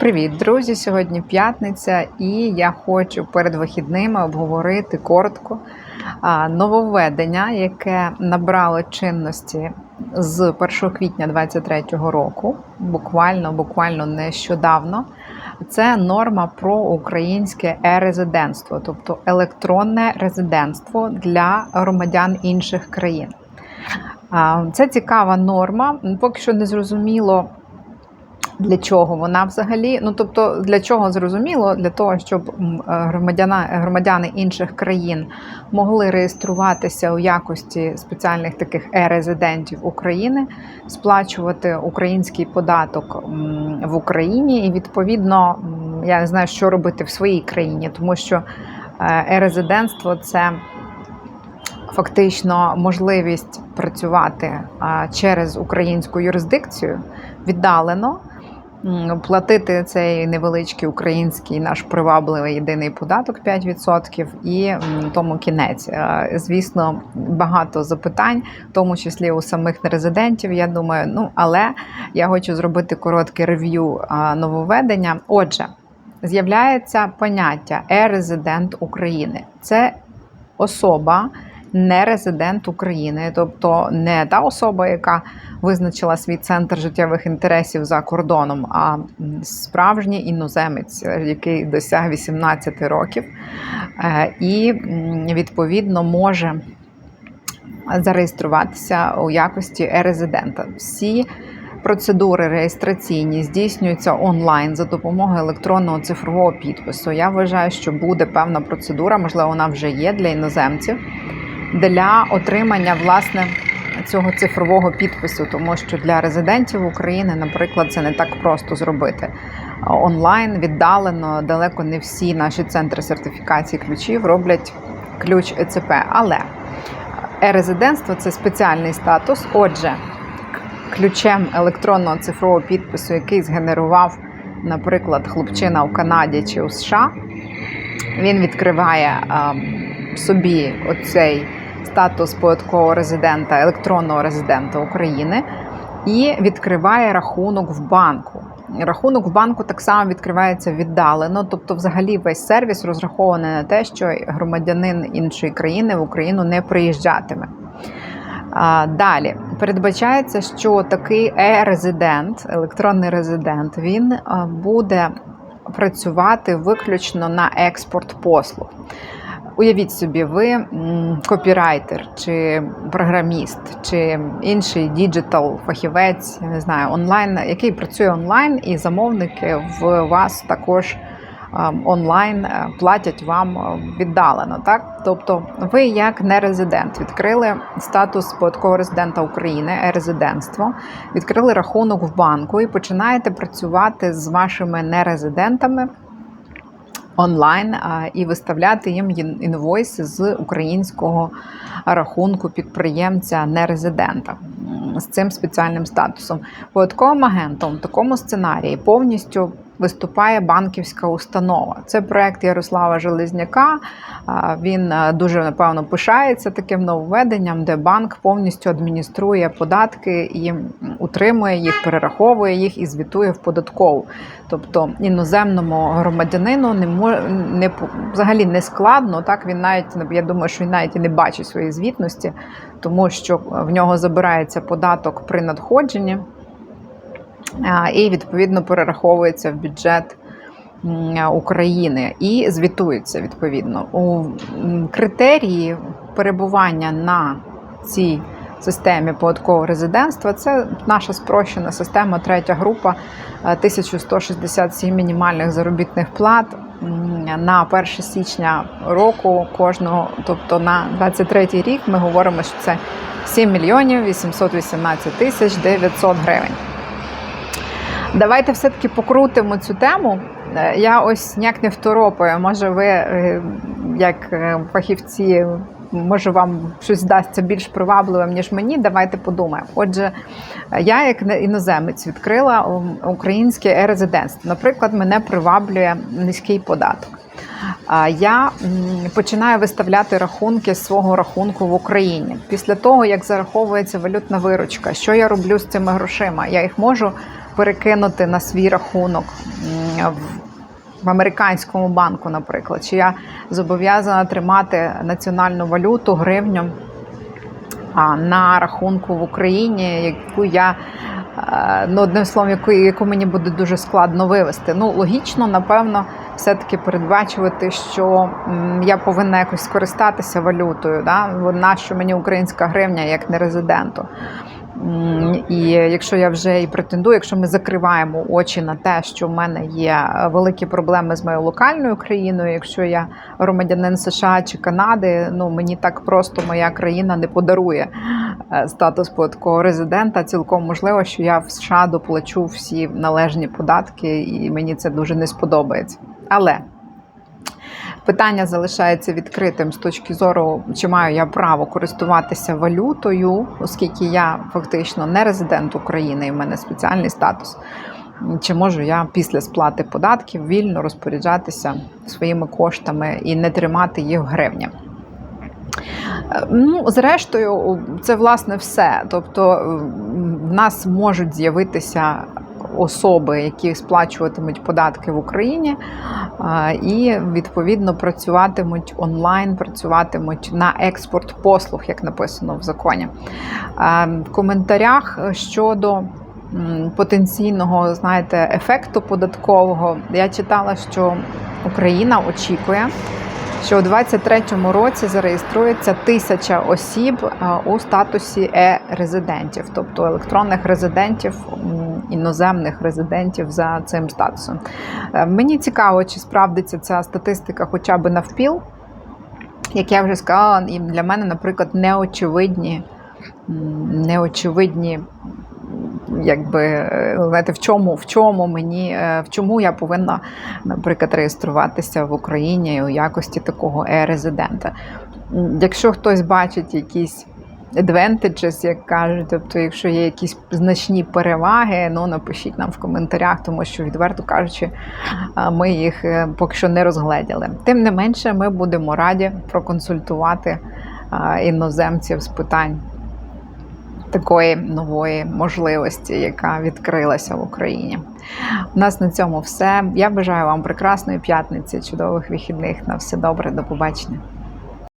Привіт, друзі! Сьогодні п'ятниця, і я хочу перед вихідними обговорити коротко нововведення, яке набрало чинності з 1 квітня 2023 року, буквально, буквально нещодавно. Це норма про українське е-резидентство, тобто електронне резидентство для громадян інших країн. Це цікава норма. Поки що не зрозуміло. Для чого вона взагалі? Ну тобто, для чого зрозуміло? Для того, щоб е, громадяна, громадяни інших країн могли реєструватися у якості спеціальних таких е-резидентів України, сплачувати український податок в Україні, і відповідно я не знаю, що робити в своїй країні, тому що е, е-резидентство це. Фактично можливість працювати а, через українську юрисдикцію віддалено, платити цей невеличкий український наш привабливий єдиний податок 5% і тому кінець. Е, Звісно, багато запитань, в тому числі у самих нерезидентів. Я думаю, ну але я хочу зробити коротке рев'ю нововведення. Отже, з'являється поняття е-резидент України. Це особа не резидент України, тобто не та особа, яка визначила свій центр життєвих інтересів за кордоном, а справжній іноземець, який досяг 18 років, е, і відповідно може зареєструватися у якості е-резидента. Всі Процедури реєстраційні здійснюються онлайн за допомогою електронного цифрового підпису. Я вважаю, що буде певна процедура, можливо, вона вже є для іноземців, для отримання власне цього цифрового підпису, тому що для резидентів України, наприклад, це не так просто зробити. Онлайн віддалено далеко не всі наші центри сертифікації ключів роблять ключ ЕЦП. Але е-резидентство це спеціальний статус. Отже, ключем електронного цифрового підпису, який згенерував, наприклад, хлопчина в Канаді чи у США, він відкриває ем, собі оцей статус податкового резидента, електронного резидента України і відкриває рахунок в банку. Рахунок в банку так само відкривається віддалено, тобто, взагалі, весь сервіс розрахований на те, що громадянин іншої країни в Україну не приїжджатиме. Далі передбачається, що такий е-резидент, електронний резидент, він буде працювати виключно на експорт послуг. Уявіть собі, ви копірайтер, чи програміст, чи інший діджитал фахівець, я не знаю, онлайн, який працює онлайн, і замовники в вас також ем, онлайн е, платять вам е, віддалено. Так, тобто, ви як нерезидент відкрили статус податкового резидента України, е-резидентство, відкрили рахунок в банку і починаєте працювати з вашими нерезидентами онлайн і виставляти їм ін- інвойси з українського рахунку підприємця нерезидента з цим спеціальним статусом. Податковим агентом в такому сценарії повністю виступає банківська установа. Це проект Ярослава Железняка. Він е, дуже напевно пишається таким нововведенням, де банк повністю адмініструє податки і утримує їх, перераховує їх і звітує в податкову. Тобто іноземному громадянину не мо- не взагалі не складно. Так він навіть я думаю, що він навіть і не бачить своєї звітності, тому що в нього забирається податок при надходженні і відповідно перераховується в бюджет України і звітується відповідно у критерії перебування на цій системі податкового резидентства. Це наша спрощена система, третя група, е, 1167 мінімальних заробітних плат на 1 січня року кожного, тобто на 23 рік, ми говоримо, що це 7 мільйонів 818 тисяч 900 гривень. Давайте все-таки покрутимо цю тему. Е, Я ось ніяк не второпаю. Може, ви, е, як е, фахівці, може вам щось здасться більш привабливим, ніж мені. Давайте подумаємо. Отже, я, як іноземець, відкрила українське е-резидентство. Наприклад, мене приваблює низький податок. Я починаю виставляти рахунки свого рахунку в Україні. Після того, як зараховується валютна виручка, що я роблю з цими грошима? Я їх можу перекинути на свій рахунок в американському банку, наприклад, чи я зобов'язана тримати національну валюту гривню а, на рахунку в Україні, яку я е, ну, одним словом, яку, яку мені буде дуже складно вивести. Ну, логічно, напевно, все-таки передбачувати, що я повинна якось скористатися валютою. Да? Нащо мені українська гривня як не резиденту? І якщо я вже і претендую, якщо ми закриваємо очі на те, що в мене є великі проблеми з моєю локальною країною, якщо я громадянин США чи Канади, ну мені так просто моя країна не подарує е, статус податкового резидента. Цілком можливо, що я в США доплачу всі належні податки, і мені це дуже не сподобається. Але Питання залишається відкритим з точки зору, чи маю я право користуватися валютою, оскільки я фактично не резидент України, і в мене спеціальний статус. Чи можу я після сплати податків вільно розпоряджатися своїми коштами і не тримати їх в гривні? Ну, зрештою, це власне все. Тобто, в нас можуть з'явитися особи, які сплачуватимуть податки в Україні, і відповідно працюватимуть онлайн, працюватимуть на експорт послуг, як написано в законі. В коментарях щодо потенційного, знаєте, ефекту податкового, я читала, що Україна очікує. Що у 2023 році зареєструється тисяча осіб у статусі е-резидентів, тобто електронних резидентів, іноземних резидентів за цим статусом. Е, Мені цікаво, чи справдиться ця статистика хоча б навпіл. Як я вже сказала, і для мене, наприклад, неочевидні, неочевидні якби е, знаєте, в чому, в чому мені, е, в чому я повинна, наприклад, реєструватися в Україні у якості такого е-резидента. Якщо хтось бачить якісь advantages, як кажуть, тобто, якщо є якісь значні переваги, ну напишіть нам в коментарях, тому що, відверто кажучи, ми їх е, поки що не розгледіли. Тим не менше, ми будемо раді проконсультувати іноземців з питань такої нової можливості, яка відкрилася в Україні. У нас на цьому все. Я бажаю вам прекрасної п'ятниці, чудових вихідних. На все добре, до побачення.